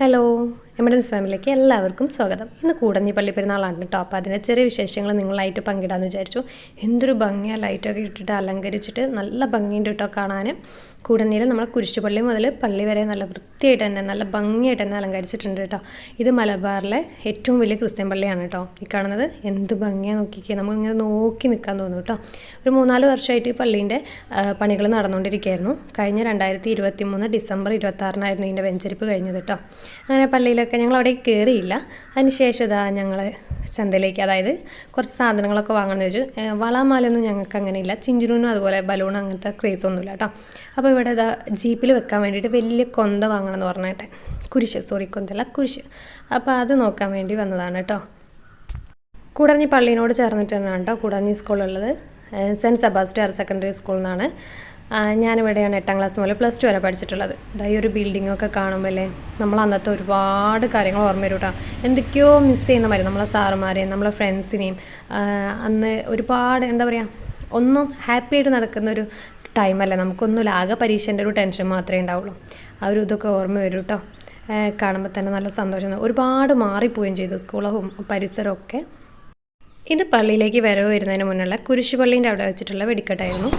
Hello, emergency ഫാമിലിക്ക് എല്ലാവർക്കും സ്വാഗതം. ഇന്ന് കൂടഞ്ഞി പള്ളി പെരുന്നാളാണ് കേട്ടോ. അപ്പോൾ അതിന്റെ ചെറിയ വിശേഷങ്ങൾ നിങ്ങളായിട്ട് പങ്കിടാമെന്ന് വിചാരിച്ചു. എന്തൊരു ഭംഗിയ ലൈറ്റൊക്കെ ഇട്ടിട്ട് അലങ്കരിച്ചിട്ട് നല്ല ഭംഗിയുണ്ട് കേട്ടോ കാണാൻ. കൂടഞ്ഞിയിൽ നമ്മൾ കുരിശുപള്ളി മുതൽ പള്ളി വരെ നല്ല വൃത്തിയായിട്ട് തന്നെ നല്ല ഭംഗിയായിട്ട് തന്നെ അലങ്കരിച്ചിട്ടുണ്ട് കേട്ടോ. ഇത് മലബാറിലെ ഏറ്റവും വലിയ ക്രിസ്ത്യൻ പള്ളിയാണ് കേട്ടോ. ഈ കാണുന്നത് എന്ത് ഭംഗിയാണ് നോക്കിക്കുക നമുക്ക് ഇങ്ങനെ നോക്കി നിൽക്കാൻ തോന്നും കേട്ടോ. ഒരു മൂന്നാൽ വർഷമായിട്ട് ഈ പള്ളീന്റെ പണികൾ നടന്നുകൊണ്ടിരിക്കുകയായിരുന്നു. കഴിഞ്ഞ രണ്ടായിരത്തി ഇരുപത്തി മൂന്ന് ഡിസംബർ ഇരുപത്തി ആറിനായിരുന്നു ഇതിന്റെ വെഞ്ചരിപ്പ് കഴിഞ്ഞത് കേട്ടോ. അങ്ങനെ പള്ളിയിലൊക്കെ ഞങ്ങൾ അവിടെ കയറിയില്ല അതിനുശേഷം ഇതാ ഞങ്ങൾ ചന്തയിലേക്ക് അതായത് കുറച്ച് സാധനങ്ങളൊക്കെ വാങ്ങണമെന്ന് വെച്ചു. വളമാലൊന്നും ഞങ്ങൾക്ക് അങ്ങനെയില്ല. ചിഞ്ചിനൂനും അതുപോലെ ബലൂൺ അങ്ങനത്തെ ക്രേസ് ഒന്നുമില്ല കേട്ടോ അപ്പോൾ ഇവിടെ ഇതാ ജീപ്പിൽ വെക്കാൻ വേണ്ടിയിട്ട് വലിയ കൊന്ത വാങ്ങണം എന്ന് പറഞ്ഞിട്ട്. കുരിശ് സോറി കൊന്തല്ല കുരിശ്. അപ്പോൾ അത് നോക്കാൻ വേണ്ടി വന്നതാണ് കേട്ടോ കൂടഞ്ഞി പള്ളീനോട് ചേർന്നിട്ട് തന്നെയാണ് കേട്ടോ കൂടഞ്ഞി സ്കൂളുള്ളത് സെന്റ് സെബാസ്റ്റ്യൻ സെക്കൻഡറി സ്കൂളിൽ നിന്നാണ് ഞാനിവിടെയാണ് എട്ടാം ക്ലാസ് മുതൽ പ്ലസ് ടു വരെ പഠിച്ചിട്ടുള്ളത്. ഇതായി ഒരു ബിൽഡിങ്ങൊക്കെ കാണുമ്പോഴല്ലേ നമ്മൾ അന്നത്തെ ഒരുപാട് കാര്യങ്ങൾ ഓർമ്മ വരും കേട്ടോ എന്തൊക്കെയോ മിസ് ചെയ്യുന്ന മാതിരി നമ്മളെ സാറുമാരെയും നമ്മളെ ഫ്രണ്ട്സിനെയും അന്ന് ഒരുപാട് എന്താ പറയുക ഒന്നും ഹാപ്പി ആയിട്ട് നടക്കുന്ന ഒരു ടൈമല്ല നമുക്കൊന്നുമില്ല. ആകെ പരീക്ഷേന്റെ ഒരു ടെൻഷൻ മാത്രമേ ഉണ്ടാവുള്ളൂ. ആ ഒരു ഇതൊക്കെ ഓർമ്മ വരും കേട്ടോ കാണുമ്പോൾ തന്നെ നല്ല സന്തോഷം. ഒരുപാട് മാറിപ്പോവുകയും ചെയ്തു സ്കൂളും പരിസരവും ഒക്കെ. ഇത് പള്ളിയിലേക്ക് വരവ് വരുന്നതിന് മുന്നുള്ള കുരിശുപള്ളീന്റെ അവിടെ വെച്ചിട്ടുള്ള വെടിക്കെട്ടായിരുന്നു.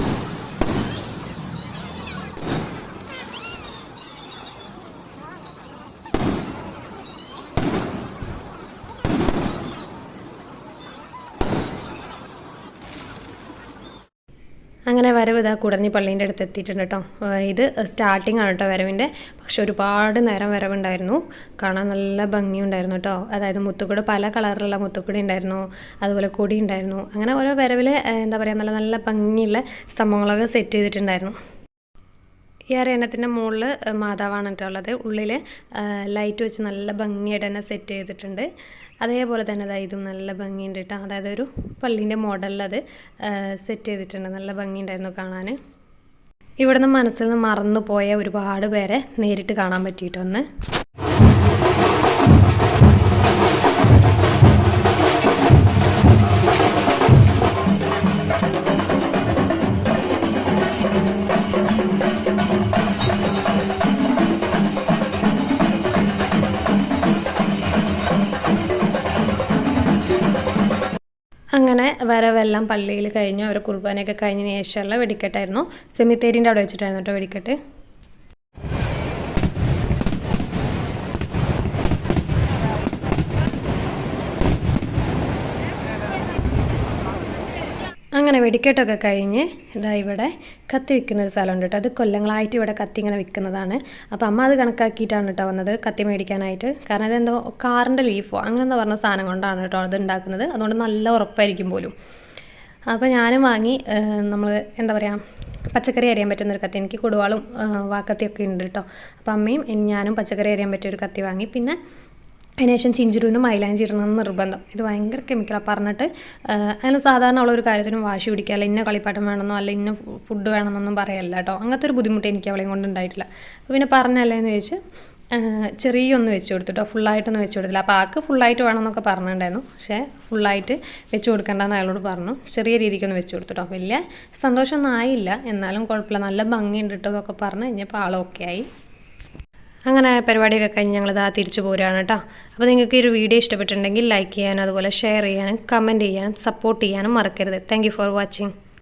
അങ്ങനെ വരവ് ഇതാ കുടഞ്ഞി പള്ളീന്റെ അടുത്ത് എത്തിയിട്ടുണ്ട് കേട്ടോ ഇത് സ്റ്റാർട്ടിംഗ് ആണ് കേട്ടോ വരവിന്റെ. പക്ഷെ ഒരുപാട് നേരം വരവുണ്ടായിരുന്നു. കാണാൻ നല്ല ഭംഗിയുണ്ടായിരുന്നു കേട്ടോ അതായത് മുത്തുക്കൂട് പല കളറിലുള്ള മുത്തുക്കുടി ഉണ്ടായിരുന്നു. അതുപോലെ കൊടി ഉണ്ടായിരുന്നു. അങ്ങനെ ഓരോ വരവിൽ എന്താ പറയുക നല്ല നല്ല ഭംഗിയുള്ള സംഭവങ്ങളൊക്കെ സെറ്റ് ചെയ്തിട്ടുണ്ടായിരുന്നു. ഈ അരയണത്തിന്റെ മുകളിൽ മാതാവാണ് ഉള്ളത്. ഉള്ളിൽ ലൈറ്റ് വെച്ച് നല്ല ഭംഗിയായിട്ട് തന്നെ സെറ്റ് ചെയ്തിട്ടുണ്ട്. അതേപോലെ തന്നെ അതായത് ഇതും നല്ല ഭംഗിയുണ്ട് കേട്ടോ. അതായത് ഒരു പള്ളീന്റെ മോഡലിൽ അത് സെറ്റ് ചെയ്തിട്ടുണ്ട്. നല്ല ഭംഗിയുണ്ടായിരുന്നു കാണാൻ ഇവിടുന്ന് മനസ്സിൽ നിന്ന് മറന്നു പോയ ഒരുപാട് പേരെ നേരിട്ട് കാണാൻ പറ്റിയിട്ടൊന്ന് വരവെല്ലാം പള്ളിയിൽ കഴിഞ്ഞു അവരെ കുർബാനയൊക്കെ കഴിഞ്ഞതിന് ശേഷമുള്ള വെടിക്കെട്ടായിരുന്നു. സെമിത്തേരിന്റെ അവിടെ വെച്ചിട്ടായിരുന്നു കേട്ടോ വെടിക്കെട്ട്. അങ്ങനെ വെടിക്കെട്ടൊക്കെ കഴിഞ്ഞ് ഇതാ ഇവിടെ കത്തി വിൽക്കുന്ന ഒരു സ്ഥലമുണ്ട് കേട്ടോ. അത് കൊല്ലങ്ങളായിട്ട് ഇവിടെ കത്തി ഇങ്ങനെ വിൽക്കുന്നതാണ് അപ്പോൾ അമ്മ അത് കണക്കാക്കിയിട്ടാണ് കേട്ടോ വന്നത് കത്തി മേടിക്കാനായിട്ട്. കാരണം അതെന്തോ കാറിന്റെ ലീഫോ അങ്ങനെ എന്താ പറഞ്ഞ സാധനം കൊണ്ടാണ് കേട്ടോ അത് ഉണ്ടാക്കുന്നത്. അതുകൊണ്ട് നല്ല ഉറപ്പായിരിക്കും പോലും. അപ്പോൾ ഞാനും വാങ്ങി നമ്മൾ എന്താ പറയുക പച്ചക്കറി അറിയാൻ പറ്റുന്ന ഒരു കത്തി. എനിക്ക് കൊടുവാളും വാക്കത്തിയൊക്കെ ഉണ്ട് കേട്ടോ. അപ്പോൾ അമ്മയും ഞാനും പച്ചക്കറി അറിയാൻ പറ്റിയ ഒരു കത്തി വാങ്ങി. പിന്നെ അതിനുശേഷം ചിഞ്ചുരുവിനും മൈലാഞ്ചി ഇടണമെന്ന് നിർബന്ധം. ഇത് ഭയങ്കര കെമിക്കലാണ് പറഞ്ഞിട്ട് അങ്ങനെ സാധാരണ ഉള്ള ഒരു കാര്യത്തിനും വാശി പിടിക്കുക അല്ല ഇന്ന കളിപ്പാട്ടം വേണമെന്നോ അല്ല ഇന്ന ഫുഡ് വേണമെന്നൊന്നും പറയല്ല കേട്ടോ. അങ്ങനത്തെ ഒരു ബുദ്ധിമുട്ട് എനിക്ക് അവളെയും കൊണ്ട് ഉണ്ടായിട്ടില്ല. അപ്പോൾ പിന്നെ പറഞ്ഞല്ലേന്ന് ചോദിച്ച് ചെറിയൊന്ന് വെച്ച് കൊടുത്തിട്ടോ ഫുള്ളായിട്ടൊന്നും വെച്ച് കൊടുത്തില്ല. അപ്പോൾ ആക്ക് ഫുള്ളായിട്ട് വേണമെന്നൊക്കെ പറഞ്ഞിട്ടുണ്ടായിരുന്നു. പക്ഷേ ഫുള്ളായിട്ട് വെച്ച് കൊടുക്കേണ്ടെന്ന് അയാളോട് പറഞ്ഞു. ചെറിയ രീതിക്കൊന്ന് വെച്ച് കൊടുത്തിട്ടോ വലിയ സന്തോഷമൊന്നും ആയില്ല. എന്നാലും കുഴപ്പമില്ല. നല്ല ഭംഗിയുണ്ട് കേട്ടോ എന്നൊക്കെ പറഞ്ഞ് കഴിഞ്ഞപ്പോൾ ആളൊക്കെ ആയി. അങ്ങനെ പരിപാടിയൊക്കെ കഴിഞ്ഞ് ഞങ്ങളിതാ തിരിച്ചു പോരാണ് കേട്ടോ. അപ്പോൾ നിങ്ങൾക്ക് ഈ ഒരു വീഡിയോ ഇഷ്ടപ്പെട്ടിട്ടുണ്ടെങ്കിൽ ലൈക്ക് ചെയ്യാനും അതുപോലെ ഷെയർ ചെയ്യാനും കമന്റ് ചെയ്യാനും സപ്പോർട്ട് ചെയ്യാനും മറക്കരുത്. Thank for watching